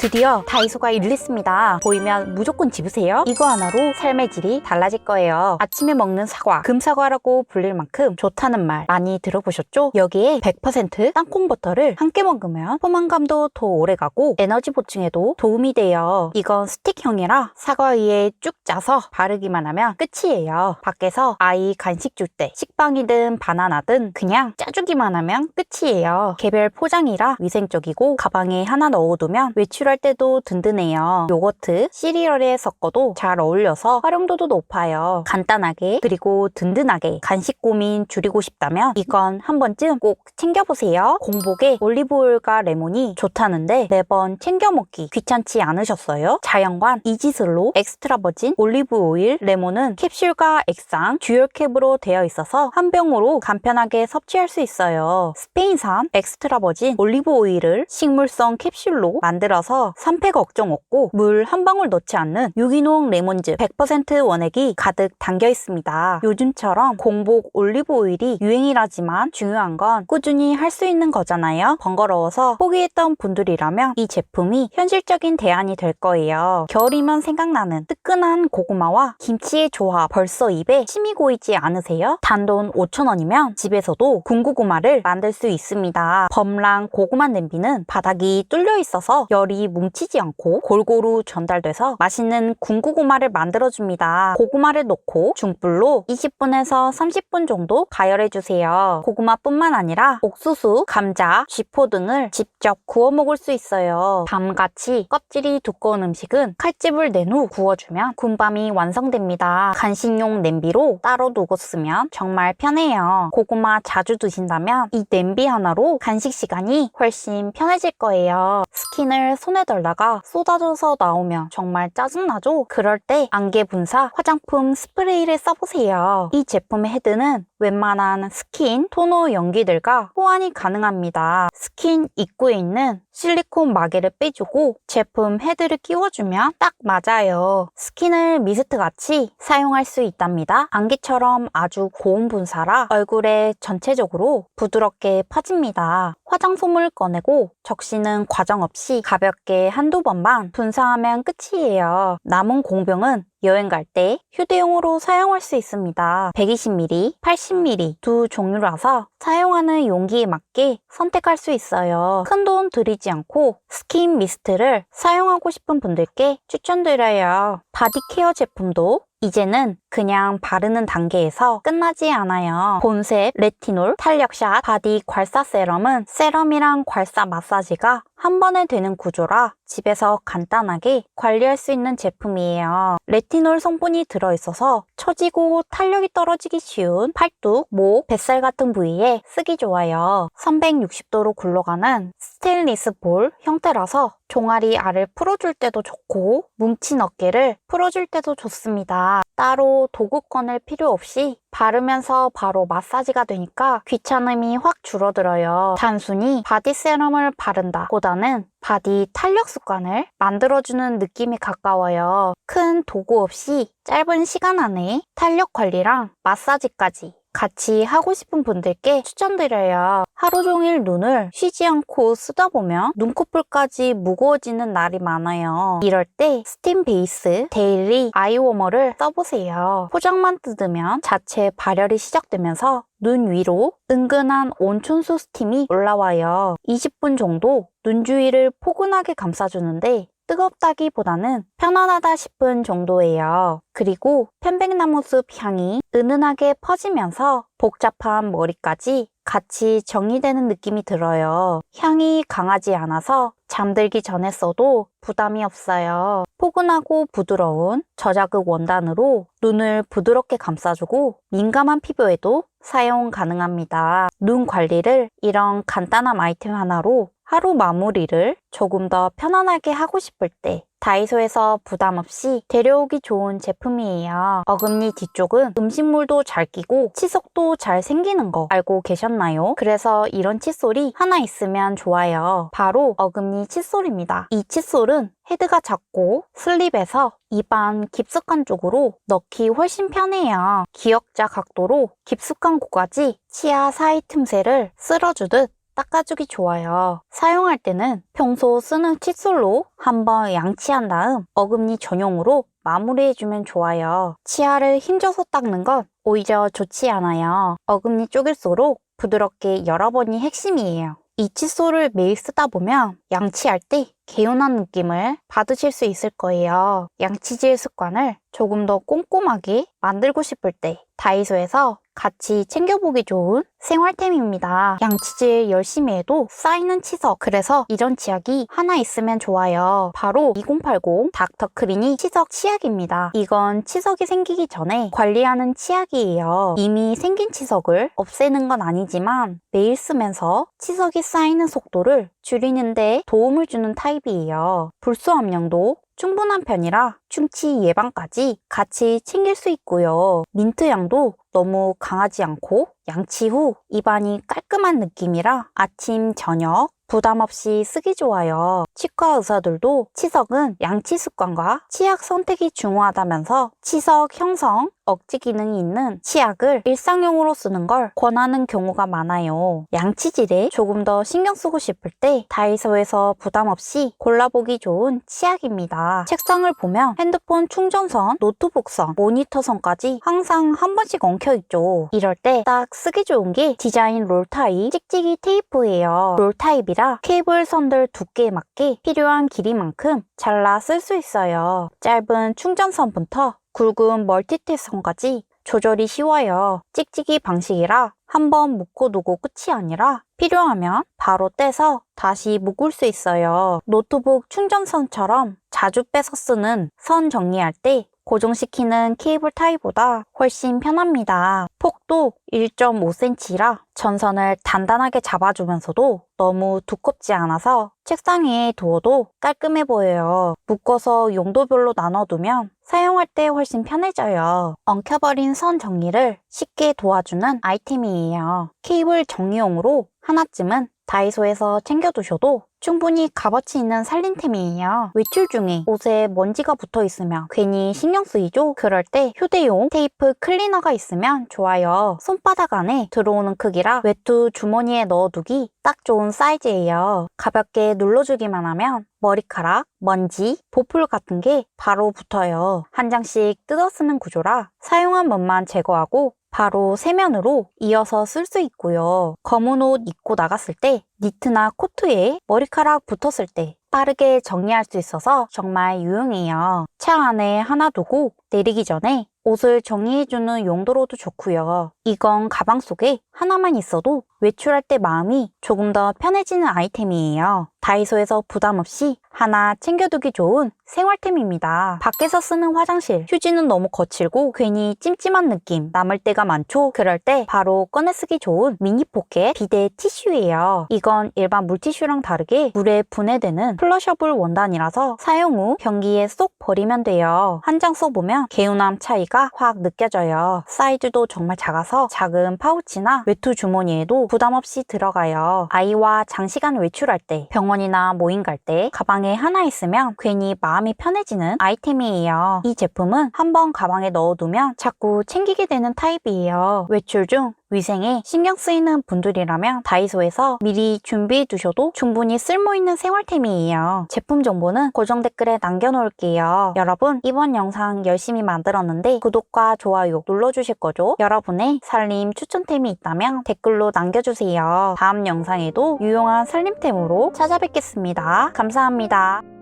드디어 다이소가 열렸습니다. 보이면 무조건 집으세요. 이거 하나로 삶의 질이 달라질 거예요. 아침에 먹는 사과, 금사과라고 불릴 만큼 좋다는 말 많이 들어보셨죠? 여기에 100% 땅콩버터를 함께 먹으면 포만감도 더 오래가고 에너지 보충에도 도움이 돼요. 이건 스틱형이라 사과 위에 쭉 짜서 바르기만 하면 끝이에요. 밖에서 아이 간식 줄 때 식빵이든 바나나든 그냥 짜주기만 하면 끝이에요. 개별 포장이라 위생적이고 가방에 하나 넣어두면 외출 할 때도 든든해요. 요거트, 시리얼에 섞어도 잘 어울려서 활용도도 높아요. 간단하게 그리고 든든하게 간식 고민 줄이고 싶다면 이건 한 번쯤 꼭 챙겨보세요. 공복에 올리브오일과 레몬이 좋다는데 매번 챙겨 먹기 귀찮지 않으셨어요? 자연관 이지슬로 엑스트라 버진 올리브오일 레몬은 캡슐과 액상 듀얼 캡으로 되어 있어서 한 병으로 간편하게 섭취할 수 있어요. 스페인산 엑스트라 버진 올리브 오일을 식물성 캡슐로 만들어서 산패 걱정 없고 물 한 방울 넣지 않는 유기농 레몬즙 100% 원액이 가득 담겨 있습니다. 요즘처럼 공복 올리브 오일이 유행이라지만 중요한 건 꾸준히 할 수 있는 거잖아요. 번거로워서 포기했던 분들이라면 이 제품이 현실적인 대안이 될 거예요. 겨울이면 생각나는 뜨끈한 고구마와 김치의 조합 벌써 입에 침이 고이지 않으세요? 단돈 5,000원이면 집에서도 군고구마를 만들 수 있습니다. 범랑 고구마 냄비는 바닥이 뚫려 있어서 열이 뭉치지 않고 골고루 전달돼서 맛있는 군고구마를 만들어줍니다. 고구마를 넣고 중불로 20분에서 30분 정도 가열해주세요. 고구마뿐만 아니라 옥수수, 감자, 쥐포 등을 직접 구워 먹을 수 있어요. 밤같이 껍질이 두꺼운 음식은 칼집을 낸 후 구워주면 군밤이 완성됩니다. 간식용 냄비로 따로 두고 쓰면 정말 편해요. 고구마 자주 드신다면 이 냄비 하나로 간식 시간이 훨씬 편해질 거예요. 스킨을 손에 덜다가 쏟아져서 나오면 정말 짜증나죠? 그럴 때 안개 분사 화장품 스프레이를 써보세요. 이 제품의 헤드는 웬만한 스킨, 토너 연기들과 호환이 가능합니다. 스킨 입구에 있는 실리콘 마개를 빼주고 제품 헤드를 끼워주면 딱 맞아요. 스킨을 미스트 같이 사용할 수 있답니다. 안개처럼 아주 고온 분사라 얼굴에 전체적으로 부드럽게 퍼집니다. 화장솜을 꺼내고 적시는 과정 없이 가볍게 한두 번만 분사하면 끝이에요. 남은 공병은 여행 갈 때 휴대용으로 사용할 수 있습니다. 120ml, 80ml 두 종류라서 사용하는 용기에 맞게 선택할 수 있어요. 큰 돈 들이지 않고 스킨 미스트를 사용하고 싶은 분들께 추천드려요. 바디케어 제품도 이제는 그냥 바르는 단계에서 끝나지 않아요. 본색, 레티놀, 탄력샷, 바디 괄사 세럼은 세럼이랑 괄사 마사지가 한 번에 되는 구조라 집에서 간단하게 관리할 수 있는 제품이에요. 레티놀 성분이 들어있어서 처지고 탄력이 떨어지기 쉬운 팔뚝, 목, 뱃살 같은 부위에 쓰기 좋아요. 360도로 굴러가는 스테인리스 볼 형태라서 종아리 알을 풀어줄 때도 좋고 뭉친 어깨를 풀어줄 때도 좋습니다. 따로 도구 꺼낼 필요 없이 바르면서 바로 마사지가 되니까 귀찮음이 확 줄어들어요. 단순히 바디 세럼을 바른다 보다는 바디 탄력 습관을 만들어주는 느낌이 가까워요. 큰 도구 없이 짧은 시간 안에 탄력 관리랑 마사지까지 같이 하고 싶은 분들께 추천드려요. 하루 종일 눈을 쉬지 않고 쓰다 보면 눈꺼풀까지 무거워지는 날이 많아요. 이럴 때 스팀 베이스 데일리 아이워머를 써보세요. 포장만 뜯으면 자체 발열이 시작되면서 눈 위로 은근한 온천수 스팀이 올라와요. 20분 정도 눈 주위를 포근하게 감싸주는데 뜨겁다기보다는 편안하다 싶은 정도예요. 그리고 편백나무 숲 향이 은은하게 퍼지면서 복잡한 머리까지 같이 정리되는 느낌이 들어요. 향이 강하지 않아서 잠들기 전에 써도 부담이 없어요. 포근하고 부드러운 저자극 원단으로 눈을 부드럽게 감싸주고 민감한 피부에도 사용 가능합니다. 눈 관리를 이런 간단한 아이템 하나로 하루 마무리를 조금 더 편안하게 하고 싶을 때 다이소에서 부담 없이 데려오기 좋은 제품이에요. 어금니 뒤쪽은 음식물도 잘 끼고 치석도 잘 생기는 거 알고 계셨나요? 그래서 이런 칫솔이 하나 있으면 좋아요. 바로 어금니 칫솔입니다. 이 칫솔은 헤드가 작고 슬립에서 입안 깊숙한 쪽으로 넣기 훨씬 편해요. 기역자 각도로 깊숙한 곳까지 치아 사이 틈새를 쓸어주듯 닦아주기 좋아요. 사용할 때는 평소 쓰는 칫솔로 한번 양치한 다음 어금니 전용으로 마무리해주면 좋아요. 치아를 힘줘서 닦는 건 오히려 좋지 않아요. 어금니 쪽일수록 부드럽게 여러 번이 핵심이에요. 이 칫솔을 매일 쓰다 보면 양치할 때 개운한 느낌을 받으실 수 있을 거예요. 양치질 습관을 조금 더 꼼꼼하게 만들고 싶을 때 다이소에서 같이 챙겨보기 좋은 생활템입니다. 양치질 열심히 해도 쌓이는 치석. 그래서 이런 치약이 하나 있으면 좋아요. 바로 2080 닥터크리니 치석 치약입니다. 이건 치석이 생기기 전에 관리하는 치약이에요. 이미 생긴 치석을 없애는 건 아니지만 매일 쓰면서 치석이 쌓이는 속도를 줄이는 데 도움을 주는 타입이에요. 불소 함량도 충분한 편이라 충치 예방까지 같이 챙길 수 있고요. 민트 향도 너무 강하지 않고 양치 후 입안이 깔끔한 느낌이라 아침, 저녁 부담 없이 쓰기 좋아요. 치과 의사들도 치석은 양치 습관과 치약 선택이 중요하다면서 치석 형성 억제 기능이 있는 치약을 일상용으로 쓰는 걸 권하는 경우가 많아요. 양치질에 조금 더 신경 쓰고 싶을 때 다이소에서 부담 없이 골라보기 좋은 치약입니다. 책상을 보면 핸드폰 충전선, 노트북선, 모니터선까지 항상 한 번씩 엉켜 있죠. 이럴 때 딱 쓰기 좋은 게 디자인 롤 타입 찍찍이 테이프예요. 롤 타입이라 케이블 선들 두께에 맞게 필요한 길이만큼 잘라 쓸 수 있어요. 짧은 충전선부터 굵은 멀티탭 선까지 조절이 쉬워요. 찍찍이 방식이라 한 번 묶어두고 끝이 아니라 필요하면 바로 떼서 다시 묶을 수 있어요. 노트북 충전선처럼 자주 빼서 쓰는 선 정리할 때 고정시키는 케이블 타입보다 훨씬 편합니다. 폭도 1.5cm라 전선을 단단하게 잡아주면서도 너무 두껍지 않아서 책상 위에 두어도 깔끔해 보여요. 묶어서 용도별로 나눠두면 사용할 때 훨씬 편해져요. 엉켜버린 선 정리를 쉽게 도와주는 아이템이에요. 케이블 정리용으로 하나쯤은 다이소에서 챙겨두셔도 충분히 값어치 있는 살림템이에요. 외출 중에 옷에 먼지가 붙어 있으면 괜히 신경 쓰이죠? 그럴 때 휴대용 테이프 클리너가 있으면 좋아요. 손바닥 안에 들어오는 크기라 외투 주머니에 넣어두기 딱 좋은 사이즈예요. 가볍게 눌러주기만 하면 머리카락, 먼지, 보풀 같은 게 바로 붙어요. 한 장씩 뜯어 쓰는 구조라 사용한 것만 제거하고 바로 세면으로 이어서 쓸 수 있고요. 검은 옷 입고 나갔을 때 니트나 코트에 머리카락 붙었을 때 빠르게 정리할 수 있어서 정말 유용해요. 차 안에 하나 두고 내리기 전에 옷을 정리해주는 용도로도 좋고요. 이건 가방 속에 하나만 있어도 외출할 때 마음이 조금 더 편해지는 아이템이에요. 다이소에서 부담 없이 하나 챙겨두기 좋은 생활템입니다. 밖에서 쓰는 화장실, 휴지는 너무 거칠고 괜히 찜찜한 느낌 남을 때가 많죠? 그럴 때 바로 꺼내 쓰기 좋은 미니 포켓 비데 티슈예요. 이건 일반 물티슈랑 다르게 물에 분해되는 플러셔블 원단이라서 사용 후 변기에 쏙 버리면 돼요. 한 장 써 보면 개운함 차이가 확 느껴져요. 사이즈도 정말 작아서 작은 파우치나 외투 주머니에도 부담 없이 들어가요. 아이와 장시간 외출할 때, 병원이나 모임 갈 때 가방에 하나 있으면 괜히 마음이 편해지는 아이템이에요. 이 제품은 한번 가방에 넣어두면 자꾸 챙기게 되는 타입이에요. 외출 중 위생에 신경 쓰이는 분들이라면 다이소에서 미리 준비해 두셔도 충분히 쓸모있는 생활템이에요. 제품 정보는 고정 댓글에 남겨놓을게요. 여러분 이번 영상 열심히 만들었는데 구독과 좋아요 눌러주실 거죠? 여러분의 살림 추천템이 있다면 댓글로 남겨주세요. 다음 영상에도 유용한 살림템으로 찾아뵙겠습니다. 감사합니다.